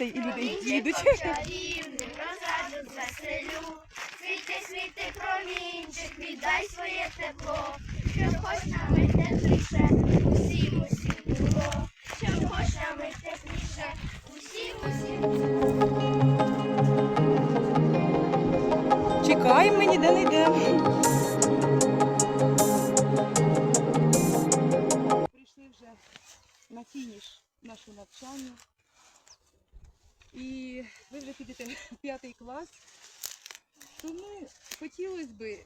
бачите, і люди їдуть. Чарівним заселю, світи, світи, промінчик, віддай своє тепло, щоб хоч на мить тепліше, усім усім було, щоб хоч тепліше, усім усім Чекаємо, ми ніде не йдемо. Прийшли вже на фініш нашого навчання. І ви вже підете в п'ятий клас. Тому хотілося би,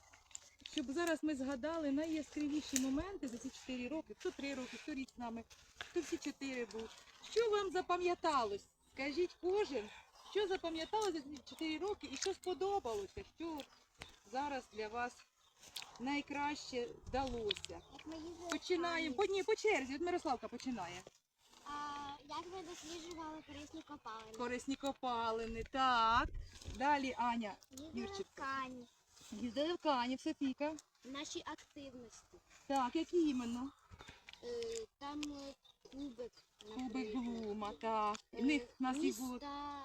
щоб зараз ми згадали найяскравіші моменти за ці 4 роки, хто 3 роки, хто рік з нами, хто всі 4 був. Що вам запам'яталось? Скажіть кожен, що запам'яталося за ці 4 роки і що сподобалося, що зараз для вас найкраще вдалося. Починаємо. По, ні, по черзі. От Мирославка починає. А, як ми досліджували корисні копалини? Корисні копалини. Так. Далі Аня. Юрчик. Кані. Їздили в Канів, Софійка. Наші активності. Так, які іменно? Е, Там е, кубик. Кубик. Блума, так. І Е, в них в нас їх було Міста,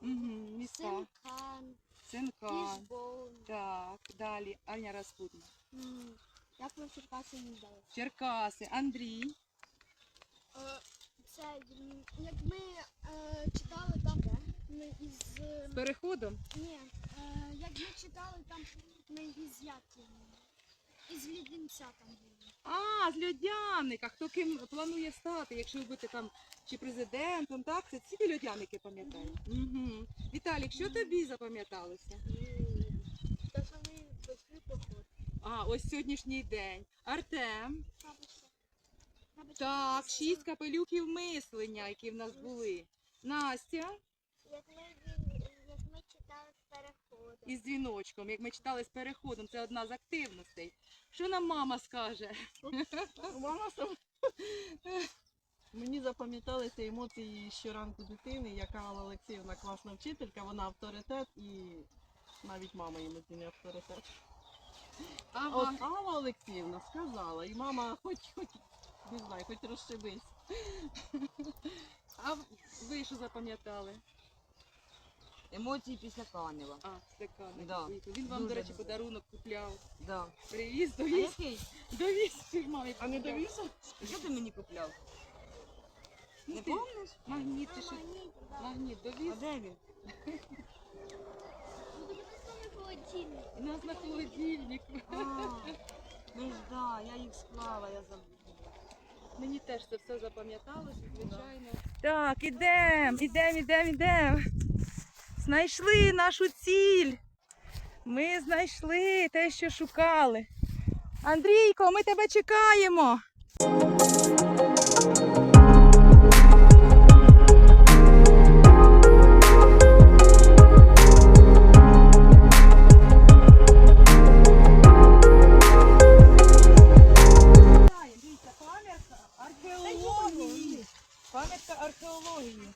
угу, міста. Синкан, Синкан. Так, далі Аня Распутна. Як ми в Черкаси не дали? Черкаси, Андрій. Е, Це як ми е, читали там ми із е, З переходом. ні, е, як ми читали там ми із як його, із Лідинця там були. А, з льодяника. Хто ким планує стати, якщо ви будете там чи президентом, так? Це ці льодяники пам'ятають. Угу. Віталік, що тобі запам'яталося? Та що ми пішли поход. А, ось сьогоднішній день. Артем. Так, шість капелюхів мислення, які в нас були. Настя Як ми, як ми читали з переходу. із дзвіночком. Як ми читали з переходом, це одна з активностей. Що нам мама скаже? Мама сам. Мені запам'яталися емоції щоранку дитини, яка Алла Олексіївна класна вчителька, вона авторитет і навіть мама їм не авторитет. А От вам? Алла Олексіївна сказала, і мама хоч хоч не знаю, хоч розшибись. А ви що запам'ятали? Емоції після Канева. А, стакани. Да. Він вам, до речі, подарунок купляв. Да. Привіз, А довіз. який? Довіз мамі. А не довіз? Що ти мені купляв? Ну, Не ти- помниш? Магніт, ти що? Магніт довіз. А де він? У нас на холодильнику. А, ну ж да, я їх склала, я забула. Мені теж це все запам'яталося, звичайно. Так, ідемо, ідемо, ідемо, ідемо. Знайшли нашу ціль. Ми знайшли те, що шукали. Андрійко, ми тебе чекаємо. Археології.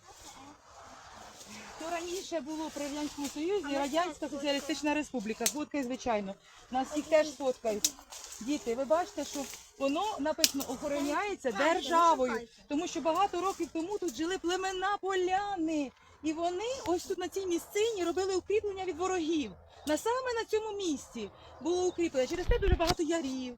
То раніше було при Радянському Союзі Радянська Соціалістична Республіка. Фоткай, звичайно. Нас їх теж фоткають. Діти, ви бачите, що воно написано охороняється державою. Тому що багато років тому тут жили племена поляни. І вони ось тут на цій місцині робили укріплення від ворогів. На саме на цьому місці було укріплення. Через те дуже багато ярів.